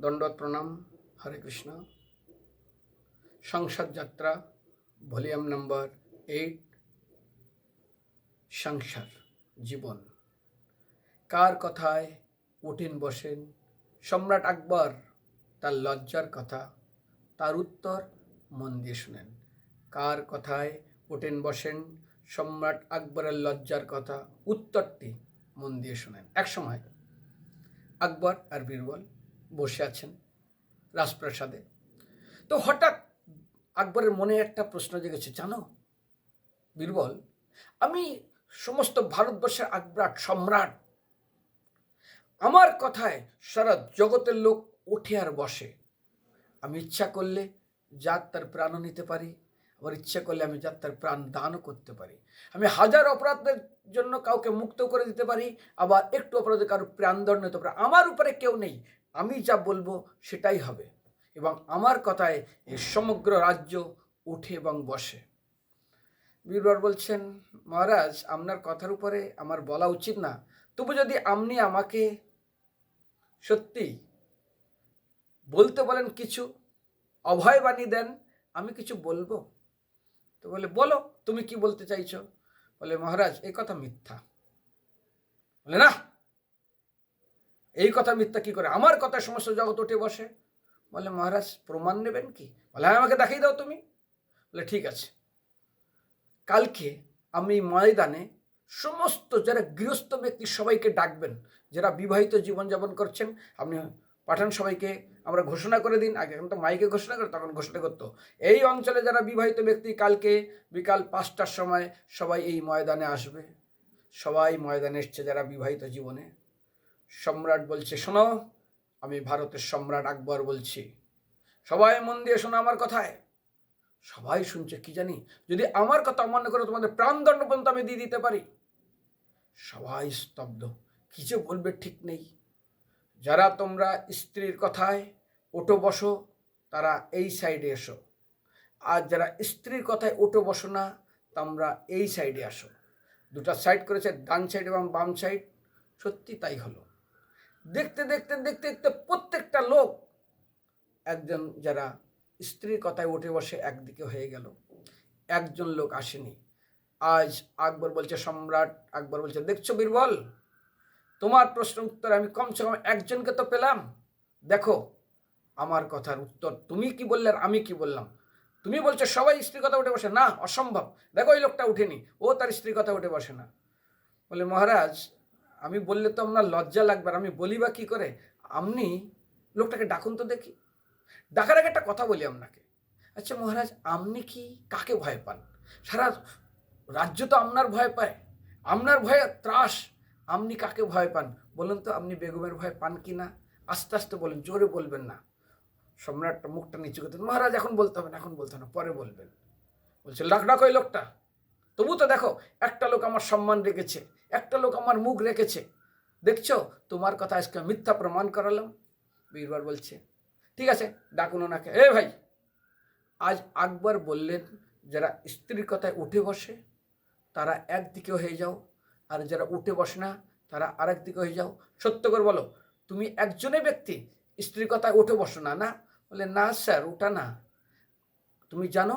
দণ্ডত প্রণাম হরে কৃষ্ণ। সংসদ যাত্রা, ভলিউম নাম্বার এইট, সংসার, জীবন। কার কথায় উঠেন বসেন? সম্রাট আকবর, তার লজ্জার কথা, তার উত্তর মন দিয়ে শুনেন। কার কথায় ওঠেন বসেন? সম্রাট আকবরের লজ্জার কথা, উত্তরটি মন দিয়ে শুনেন। এক সময় আকবর আর বীরবল বসে আছেন রাজপ্রাসাদে। তো হঠাৎ আকবরের মনে একটা প্রশ্ন জেগেছে, জানো বীরবল, আমি সমস্ত ভারতবর্ষের আকবরাট সম্রাট। আমার কথায় সারা জগতের লোক ওঠে আর বসে। আমি ইচ্ছা করলে যার তার প্রাণও নিতে পারি, আবার ইচ্ছা করলে আমি যার তার প্রাণ দানও করতে পারি। আমি হাজার অপরাধের জন্য কাউকে মুক্ত করে দিতে পারি, আবার একটু অপরাধে কারও প্রাণদণ্ড নিতে পারি আমার উপরে কেউ নেই আমি যা বলব সেটাই হবে। এবং আমার কথায় সমগ্র রাজ্য ওঠে এবং বসে। বীরবর বলছেন, মহারাজ, আপনার কথার উপরে আমার বলা উচিত না। তবু যদি আপনি আমাকে সত্যি বলতে বলেন কিছু, অভয় বাণী দেন, আমি কিছু বলব? তো বলে, বলো, তুমি কি বলতে চাইছো? বলে, মহারাজ এই কথা মিথ্যা। বলে, না এই কথা মিথ্যা কি করে? আমার কথা সমস্ত জগৎ উঠে বসে। বলে, মহারাজ, প্রমাণ নেবেন কি? বলে হ্যাঁ আমাকে দেখাই দাও তুমি। বলে, ঠিক আছে। কালকে আমি ময়দানে সমস্ত যারা গৃহস্থ ব্যক্তি সবাইকে ডাকবেন, যারা বিবাহিত জীবনযাপন করছেন, আপনি পাঠান সবাইকে, আমরা ঘোষণা করে দিন। আগে এখন তো মাইকে ঘোষণা করে, তখন ঘোষণা করতো। এই অঞ্চলে যারা বিবাহিত ব্যক্তি, কালকে বিকাল পাঁচটার সময় সবাই এই ময়দানে আসবে। সবাই ময়দানে এসছে যারা বিবাহিত জীবনে। সম্রাট বলছে, শোনো, আমি ভারতের সম্রাট আকবর বলছি। সবাই মন দিয়ে শোনো আমার কথায়। সবাই শুনছে, কি জানি? যদি আমার কথা অমান্য করে, তোমাদের প্রাণদণ্ড পর্যন্ত আমি দিয়ে দিতে পারি। সবাই স্তব্ধ। কি যে বলবে, ঠিক নেই। যারা তোমরা স্ত্রীর কথায় ওটো বসো, তারা এই সাইডে এসো। আর যারা স্ত্রীর কথায় ওটো বসো না, তোমরা এই সাইডে আসো। দুটা সাইড করেছে, ডান সাইড এবং বাম সাইড। সত্যি তাই হলো। দেখতে দেখতে দেখতে দেখতে প্রত্যেকটা লোক একজন যারা স্ত্রীর কথায় উঠে বসে একদিকে হয়ে গেল। একজন লোক আসেনি। আজ আকবর বলছে, সম্রাট আকবর বলছে, দেখছ বীরবল? তোমার প্রশ্ন উত্তর আমি কমসে কম একজনকে তো পেলাম। দেখো, আমার কথার উত্তর তুমি কি বললে আর আমি কি বললাম? তুমি বলছো সবাই স্ত্রীর কথা উঠে বসে। না, অসম্ভব। দেখো, ওই লোকটা উঠেনি। ও তার স্ত্রীর কথা উঠে বসে না। বলে, মহারাজ আমি বললে তো আপনার লজ্জা লাগবে আমি বলি বা কী করে? আপনি লোকটাকে ডাকুন তো দেখি। ডাকার আগে একটা কথা বলি আপনাকে। আচ্ছা মহারাজ, আপনি কি কাকে ভয় পান? সারা রাজ্য তো আপনার ভয় পায়। আপনার ভয়ে ত্রাস। আপনি কাকে ভয় পান? বলুন তো, আপনি বেগমের ভয় পান কি না? আস্তে আস্তে বলেন, জোরে বলবেন না। সম্রাটটা মুখটা নিচু করতেন মহারাজ, এখন বলতে হবে না, এখন বলতে হবে না, পরে বলবেন। বলছে, লাখ ডাক ওই লোকটা। তবু তো দেখো, একটা লোক আমার সম্মান রেখেছে, একটা লোক আমার মুখ রেখেছে। দেখছ? তোমার কথা আজকে মিথ্যা প্রমাণ করালাম। বীরবার বলছে, ঠিক আছে ডাকুন ওনাকে। এ ভাই! আজ আকবর বললেন, যারা স্ত্রীর কথায় উঠে বসে, তারা একদিকে হয়ে যাও। আর যারা উঠে বসে না, তারা আরেক দিকে হয়ে যাও। সত্য করে বলো, তুমি একজনে ব্যক্তি স্ত্রীর কথায় উঠে বসো না না? বলে, না স্যার ওটা না। তুমি জানো?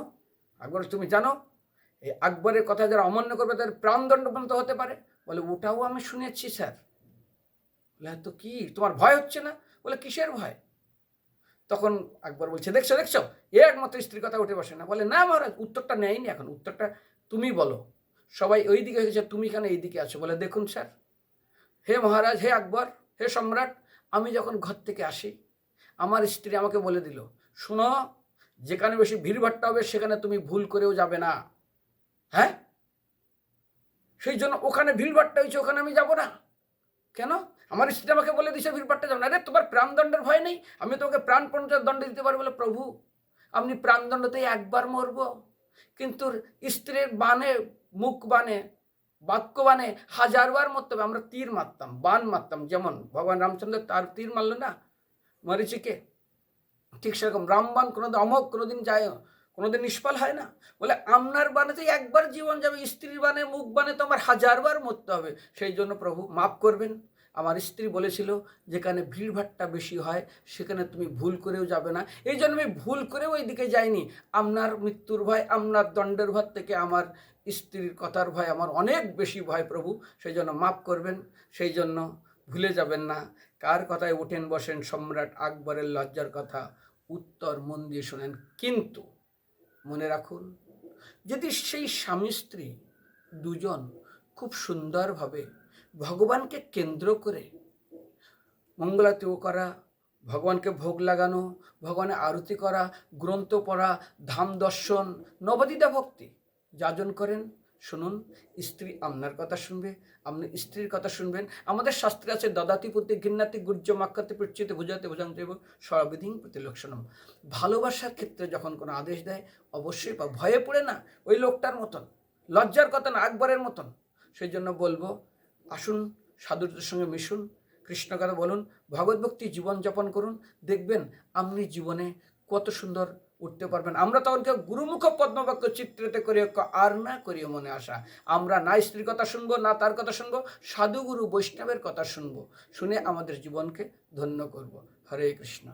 আকবর, তুমি জানো? এই আকবরের কথা যারা অমান্য করবে তাদের প্রাণদণ্ড পর্যন্ত হতে পারে। বলে ওটাও আমি শুনেছি স্যার। বলে "হ্যাঁ, তো কি? তোমার ভয় হচ্ছে না? বলে কিসের ভয়? তখন আকবর বলছে দেখছ দেখছ এ একমাত্র স্ত্রীর কথা উঠে বসে না। বলে না মহারাজ উত্তরটা নেয়নি এখন উত্তরটা তুমি বলো। সবাই ওই দিকে হয়েছে তুমি কেন এই দিকে আছো? বলে দেখুন স্যার হে মহারাজ হে আকবর হে সম্রাট আমি যখন ঘর থেকে আসি আমার স্ত্রী আমাকে বলে দিল শোনো যেখানে বেশি ভিড়ভাট্টা হবে সেখানে তুমি ভুল করেও যাবে না। হ্যাঁ? সেই জন্য ওখানে ভিড়ভাট্টা হয়েছে, ওখানে আমি যাব না। কেন? আমার স্ত্রী আমাকে বলে দিছে ভিড়ভাট্টা যাবে না। আরে, তোমার প্রাণদণ্ডের ভয় নেই? আমি তোমাকে প্রাণপণের দণ্ড দিতে পারব বলে প্রভু। আপনি প্রাণদণ্ডতে একবার মরব। কিন্তু স্ত্রীর বানে মুখ বানে বাক্য বানে হাজারবার মরতে হবে। আমরা তীর মারতাম, বান মারতাম। যেমন ভগবান রামচন্দ্র তার তীর মারলো না? মরিচিকে ঠিক সেরকম। রামবান কোনোদিন অমক কোনোদিন যায় কোনোদিন নিষ্ফল হয় না। বলে আপনার বানেতে একবার জীবন যাবে, স্ত্রীর বানে, মুখ বানে, তো আমার হাজারবার মরতে হবে। সেই জন্য প্রভু, মাফ করবেন। আমার স্ত্রী বলেছিল, যেখানে ভিড়ভাট্টা বেশি হয়, সেখানে তুমি ভুল করেও যাবে না। এই জন্য আমি ভুল করেও ওই দিকে যাইনি। আপনার মৃত্যুর ভয় আপনার দণ্ডের ভয় থেকে আমার স্ত্রীর কথার ভয় আমার অনেক বেশি ভয় প্রভু। সেই জন্য মাফ করবেন। সেই জন্য ভুলে যাবেন না। কার কথায় ওঠেন বসেন সম্রাট আকবরের লজ্জার কথা? উত্তর মন দিয়ে শোনেন। কিন্তু মনে রাখুন, যদি সেই স্বামী স্ত্রী দুজন খুব সুন্দরভাবে ভগবানকে কেন্দ্র করে মঙ্গলাতেও করা, ভগবানকে ভোগ লাগানো, ভগবানের আরতি করা, গ্রন্থ পড়া, ধাম দর্শন নবদিতা ভক্তি যাজন করেন শুনুন, স্ত্রী আপনার কথা শুনবে, আপনি স্ত্রীর কথা শুনবেন। আমাদের শাস্ত্রে আছে, দদাতি পুত্রে ঘৃণাতি গুর্জ মাক্কাতে পৃচ্ছিতে বুঝাতে বোঝান দেব সর্ববিধিং প্রতিলক্ষণম। ভালোবাসার ক্ষেত্রে যখন কোনো আদেশ দেয়, অবশ্যই বা ভয়ে পড়ে না, ওই লোকটার মতন, লজ্জার কথা না, আকবরের মতন। সেই জন্য বলব, আসুন, সাধুদের সঙ্গে মিশুন, কৃষ্ণ কথা বলুন, ভগবদ্ভক্তি জীবনযাপন করুন, দেখবেন, আপনি জীবনে কত সুন্দর উঠতে পারবেন। আমরা তখন কেউ গুরুমুখ পদ্মবাক্য চিত্রিত করি আর না করিও মনে আসা আমরা না স্ত্রীর কথা শুনব, না তার কথা শুনব, সাধুগুরু বৈষ্ণবের কথা শুনব। শুনে আমাদের জীবনকে ধন্য করব। হরে কৃষ্ণ।